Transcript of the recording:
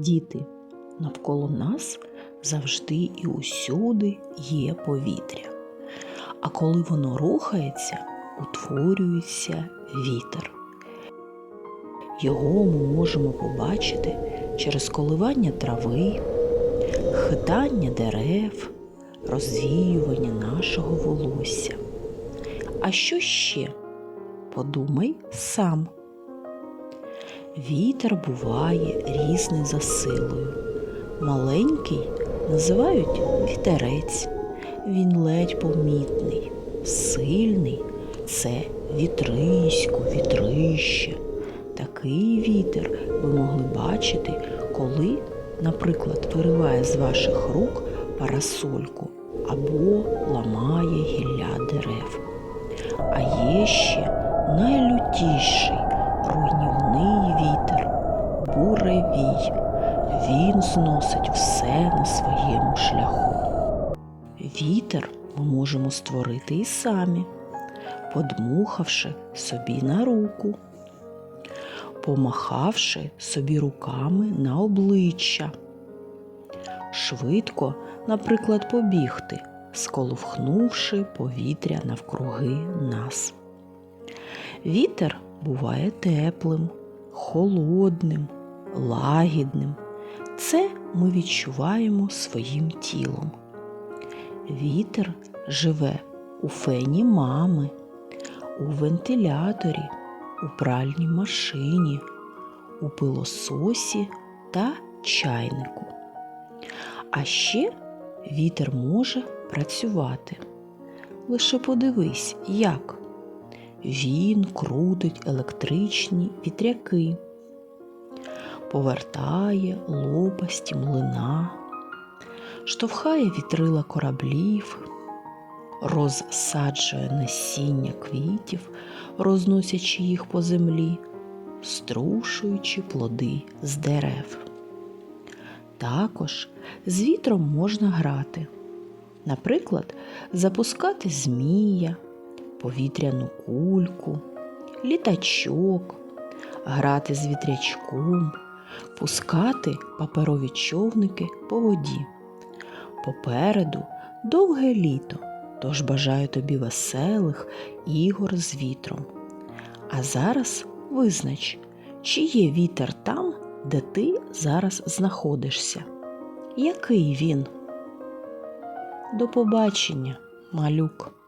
Діти, навколо нас завжди і усюди є повітря. А коли воно рухається, утворюється вітер. Його ми можемо побачити через коливання трави, хитання дерев, розвіювання нашого волосся. А що ще? Подумай сам. Вітер буває різний за силою. Маленький називають вітерець. Він ледь помітний. Сильний це вітрисько, вітрище. Такий вітер ви могли бачити, коли, наприклад, вириває з ваших рук парасольку або ламає гілля дерев. А є ще найлютіший буревій. Він зносить все на своєму шляху. Вітер ми можемо створити і самі, подмухавши собі на руку, помахавши собі руками на обличчя, швидко, наприклад, побігти, сколовхнувши повітря навкруги нас. Вітер буває теплим, холодним, лагідним. Це ми відчуваємо своїм тілом. Вітер живе у фені мами, у вентиляторі, у пральній машині, у пилососі та чайнику. А ще вітер може працювати. Лише подивись, як він крутить електричні вітряки, повертає лопасті млина, штовхає вітрила кораблів, розсаджує насіння квітів, розносячи їх по землі, струшуючи плоди з дерев. Також з вітром можна грати, наприклад, запускати змія, повітряну кульку, літачок, грати з вітрячком, пускати паперові човники по воді. Попереду довге літо, тож бажаю тобі веселих ігор з вітром. А зараз визнач, чи є вітер там, де ти зараз знаходишся. Який він? До побачення, малюк.